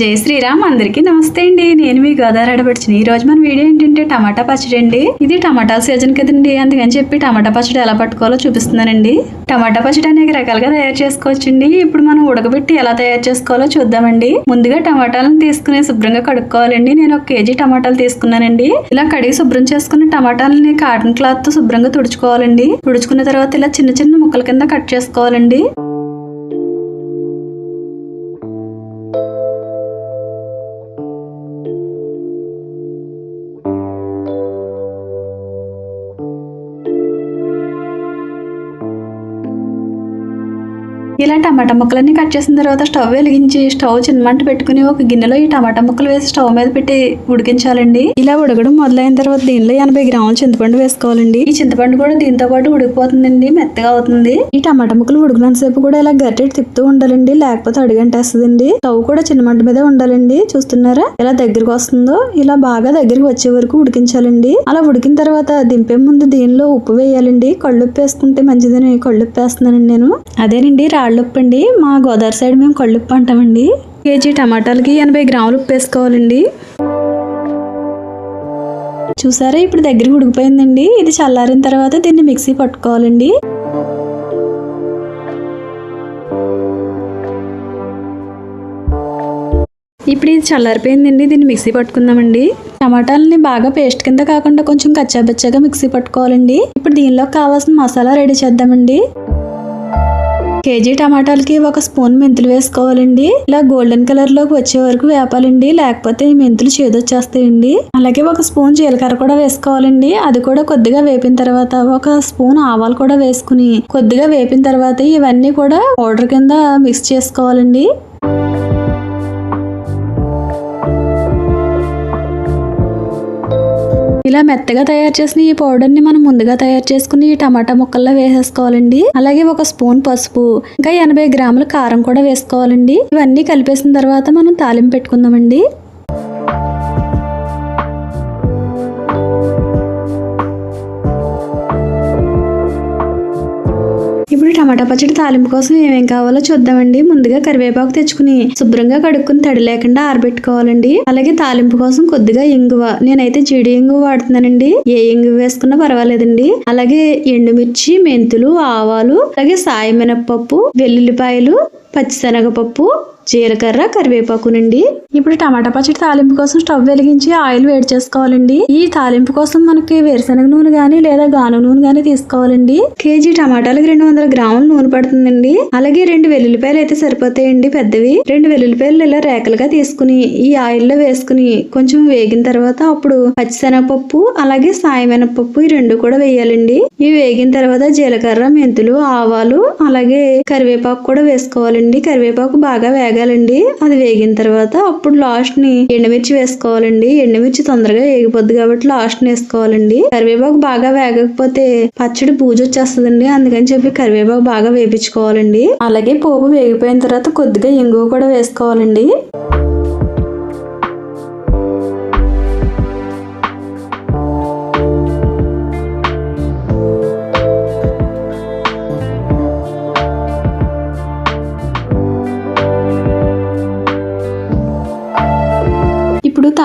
జై శ్రీరామ్ అందరికీ నమస్తే అండి. నేను మీ గోదావరి ఆడపడిచిన ఈ రోజు మన వీడియో ఏంటంటే టమాటా పచ్చడి అండి. ఇది టమాటా సీజన్ కదండి. అందుకని చెప్పి టమాటా పచ్చడి ఎలా పట్టుకోవాలో చూపిస్తున్నానండి. టమాటా పచ్చడి అనేక రకాలుగా తయారు చేసుకోవచ్చండి. ఇప్పుడు మనం ఉడకబెట్టి ఎలా తయారు చేసుకోవాలో చూద్దామండి. ముందుగా టమాటాలను తీసుకుని శుభ్రంగా కడుక్కోవాలండి. నేను ఒక కేజీ టమాటాలు తీసుకున్నానండి. ఇలా కడిగి శుభ్రం చేసుకున్న టమాటాలని కాటన్ క్లాత్తో శుభ్రంగా తుడుచుకోవాలండి. తుడుచుకున్న తర్వాత ఇలా చిన్న చిన్న ముక్కల కింద కట్ చేసుకోవాలండి. ఇలా టమాటా ముక్కలన్నీ కట్ చేసిన తర్వాత స్టవ్ వెలిగించి స్టవ్ చిన్న మంట పెట్టుకుని ఒక గిన్నెలో ఈ టమాటా ముక్కలు వేసి స్టవ్ మీద పెట్టి ఉడికించాలండి. ఇలా ఉడకడం మొదలైన తర్వాత దీనిలో ఎనభై గ్రాముల చింతపండు వేసుకోవాలండి. ఈ చింతపండు కూడా దీంతో పాటు ఉడికిపోతుందండి మెత్తగా అవుతుంది. ఈ టమాటా ముక్కలు ఉడికినంతసేపు కూడా ఇలా గట్టెట్ తిప్పుతూ ఉండాలండి లేకపోతే అడుగంటేస్తుందండి. స్టవ్ కూడా చిన్న మంట మీద ఉండాలండి చూస్తున్నారా? ఇలా దగ్గరకు వస్తుందో ఇలా బాగా దగ్గరికి వచ్చే వరకు ఉడికించాలండి. అలా ఉడికిన తర్వాత దింపే ముందు దీనిలో ఉప్పు వేయాలండి. కళ్ళుప్పు వేసుకుంటే మంచిదని కళ్ళుప్పు వేస్తున్నానండి నేను. అదేనండి రాళ్ళుప్పు అండి మా గోదావరి సైడ్ మేము కళ్ళుప్పు అంటామండి. కేజీ టమాటాలకి ఎనభై గ్రాములు ఉప్పు వేసుకోవాలండి. చూసారా ఇప్పుడు దగ్గరికి ఉడికిపోయిందండి. ఇది చల్లారిన తర్వాత దీన్ని మిక్సీ పట్టుకోవాలండి. ఇప్పుడు ఇది చల్లారిపోయిందండి. దీన్ని మిక్సీ పట్టుకుందామండి. టమాటాలని బాగా పేస్ట్ కింద కాకుండా కొంచెం కచ్చాబచ్చాగా మిక్సీ పట్టుకోవాలండి. ఇప్పుడు దీనిలో కావాల్సిన మసాలా రెడీ చేద్దామండి. కేజీ టమాటాలకి ఒక స్పూన్ మెంతులు వేసుకోవాలండి. ఇలా గోల్డెన్ కలర్లోకి వచ్చే వరకు వేపాలండి. లేకపోతే మెంతులు చేదొచ్చేస్తాయండి. అలాగే ఒక స్పూన్ జీలకర్ర కూడా వేసుకోవాలండి. అది కూడా కొద్దిగా వేపిన తర్వాత ఒక స్పూన్ ఆవాలు కూడా వేసుకుని కొద్దిగా వేపిన తర్వాత ఇవన్నీ కూడా పౌడర్ కింద మిక్స్ చేసుకోవాలండి. ఇలా మెత్తగా తయారు చేసిన ఈ పౌడర్ని మనం ముందుగా తయారు చేసుకుని ఈ టమాటా ముక్కల్లో వేసేసుకోవాలండి. అలాగే ఒక స్పూన్ పసుపు ఇంకా ఎనభై గ్రాముల కారం కూడా వేసుకోవాలండి. ఇవన్నీ కలిపేసిన తర్వాత మనం తాలింపు పెట్టుకుందామండి. టమాటా పచ్చడి తాలింపు కోసం ఏమేం కావాలో చూద్దామండి. ముందుగా కరివేపాకు తెచ్చుకుని శుభ్రంగా కడుక్కుని తడి లేకుండా ఆరబెట్టుకోవాలండి. అలాగే తాలింపు కోసం కొద్దిగా ఇంగువ. నేనైతే జీడి ఇంగువ వాడుతున్నానండి. ఏ ఇంగువ వేసుకున్నా పర్వాలేదండి. అలాగే ఎండుమిర్చి మెంతులు ఆవాలు అలాగే సాయి మినప్పప్పు వెల్లుల్లిపాయలు పచ్చిశనగపప్పు జీలకర్ర కరివేపాకునండి ఇప్పుడు టమాటా పచ్చడి తాలింపు కోసం స్టవ్ వెలిగించి ఆయిల్ వేడి చేసుకోవాలండి. ఈ తాలింపు కోసం మనకి వేరుశనగ నూనె గాని లేదా గాను నూనె గాని తీసుకోవాలండి. కేజీ టమాటాలకు రెండు వందల గ్రాముల నూనె పడుతుందండి. అలాగే రెండు వెల్లుల్లిపాయలు అయితే సరిపోతాయండి పెద్దవి. రెండు వెల్లుల్లిపాయలు ఇలా రేకలుగా తీసుకుని ఈ ఆయిల్లో వేసుకుని కొంచెం వేగిన తర్వాత అప్పుడు పచ్చిశనగపప్పు అలాగే సాయమినపప్పు ఈ రెండు కూడా వేయాలండి. ఇవి వేగిన తర్వాత జీలకర్ర మెంతులు ఆవాలు అలాగే కరివేపాకు కూడా వేసుకోవాలండి. కరివేపాకు బాగా వేగాలండి అది వేగిన తర్వాత అప్పుడు లాస్ట్ని ఎండుమిర్చి వేసుకోవాలండి. ఎండుమిర్చి తొందరగా వేగిపోద్ది కాబట్టి లాస్ట్ని వేసుకోవాలండి. కరివేపాకు బాగా వేగకపోతే పచ్చడి పూజ వచ్చేస్తుందండి. అందుకని చెప్పి కరివేపాకు బాగా వేపించుకోవాలండి. అలాగే పోపు వేగిపోయిన తర్వాత కొద్దిగా ఇంగువ కూడా వేసుకోవాలండి.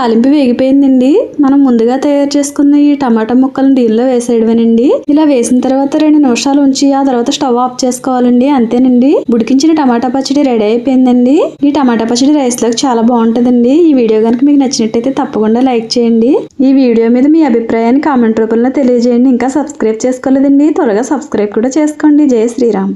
తాలింపు వేగిపోయిందండి. మనం ముందుగా తయారు చేసుకున్న ఈ టమాటా ముక్కలను దీనిలో వేసేయడమేనండి. ఇలా వేసిన తర్వాత రెండు నిమిషాలు ఉంచి ఆ తర్వాత స్టవ్ ఆఫ్ చేసుకోవాలండి. అంతేనండి. ఉడికించిన టమాటా పచ్చడి రెడీ అయిపోయిందండి. ఈ టమాటా పచ్చడి రైస్లోకి చాలా బాగుంటుందండి. ఈ వీడియో కనుక మీకు నచ్చినట్టయితే తప్పకుండా లైక్ చేయండి. ఈ వీడియో మీద మీ అభిప్రాయాన్ని కామెంట్ రూపంలో తెలియజేయండి. ఇంకా సబ్స్క్రైబ్ చేసుకోలేదండి. త్వరగా సబ్స్క్రైబ్ కూడా చేసుకోండి. జయ శ్రీరామ్.